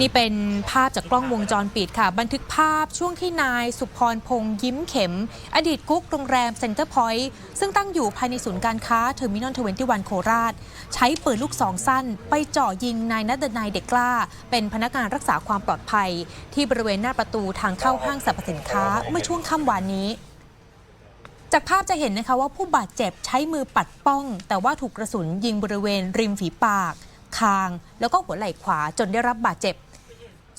นี่เป็นภาพจากกล้องวงจรปิดค่ะ บันทึกภาพช่วงที่นายสุพรพงษ์ยิ้มเข็ม อดีตกุ๊กโรงแรมเซ็นเตอร์พอยต์ซึ่งตั้งอยู่ภายในศูนย์การค้าเทอร์มินอลทเวนตี้วันโคราช ใช้ปืนลูกซองสั้น ไปเจ่อยิงนายนัดนายเด็กกล้า เป็นพนักงานรักษาความปลอดภัย ที่บริเวณหน้าประตูทางเข้าห้างสรรพสินค้าเมื่อช่วงค่ำวานนี้จากภาพจะเห็นนะคะว่าผู้บาดเจ็บใช้มือปัดป้อง แต่ว่าถูกกระสุนยิงบริเวณริมฝีปาก คาง แล้วก็หัวไหล่ขวาจนได้รับบาดเจ็บ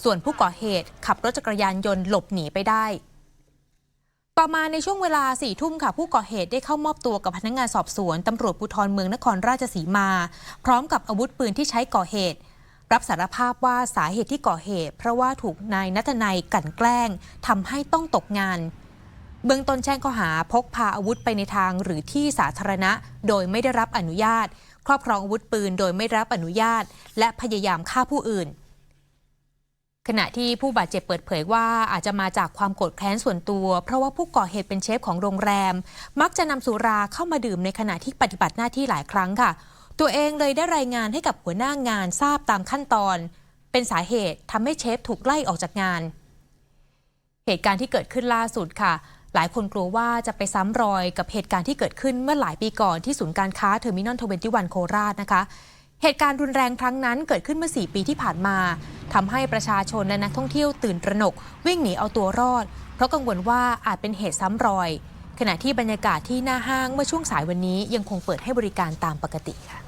ส่วนผู้ก่อเหตุขับรถจักรยานยนต์หลบหนีไปได้ ต่อมาในช่วงเวลาสี่ทุ่มค่ะ ผู้ก่อเหตุได้เข้ามอบตัวกับพนักงานสอบสวนตำรวจภูธรเมืองนครราชสีมา พร้อมกับอาวุธปืนที่ใช้ก่อเหตุรับสารภาพว่าสาเหตุที่ก่อเหตุ เพราะว่าถูกนายนัทนัยกลั่นแกล้งทำให้ต้องตกงาน เบื้องต้นแจ้งข้อหาพกพาอาวุธไปในทางหรือที่สาธารณะ โดยไม่ได้รับอนุญาต ครอบครองอาวุธปืนโดยไม่รับอนุญาต และพยายามฆ่าผู้อื่น ขณะที่ผู้บาดเจ็บเปิดเผยว่าอาจจะมาจากความโกรธแค้นส่วนตัว เพราะว่าผู้ก่อเหตุเป็นเชฟของโรงแรม มักจะนำสุราเข้ามาดื่มในขณะที่ปฏิบัติหน้าที่หลายครั้งค่ะ ตัวเองเลยได้รายงานให้กับหัวหน้างานทราบตามขั้นตอน เป็นสาเหตุทำให้เชฟถูกไล่ออกจากงาน เหตุการณ์ที่เกิดขึ้นล่าสุดค่ะ หลายคนกลัวว่าจะไปซ้ำรอยกับเหตุการณ์ที่เกิดขึ้นเมื่อหลายปีก่อนที่ศูนย์การค้าเทอร์มินอลทเวนตี้วันโคราชนะคะ เหตุการณ์รุนแรงครั้งนั้นเกิดขึ้นเมื่อ 4 ปีที่ผ่านมาทำให้ประชาชนและนักท่องเที่ยวตื่นตระหนก วิ่งหนีเอาตัวรอด เพราะกังวลว่าอาจเป็นเหตุซ้ำรอย ขณะที่บรรยากาศที่หน้าห้างเมื่อช่วงสายวันนี้ยังคงเปิดให้บริการตามปกติค่ะ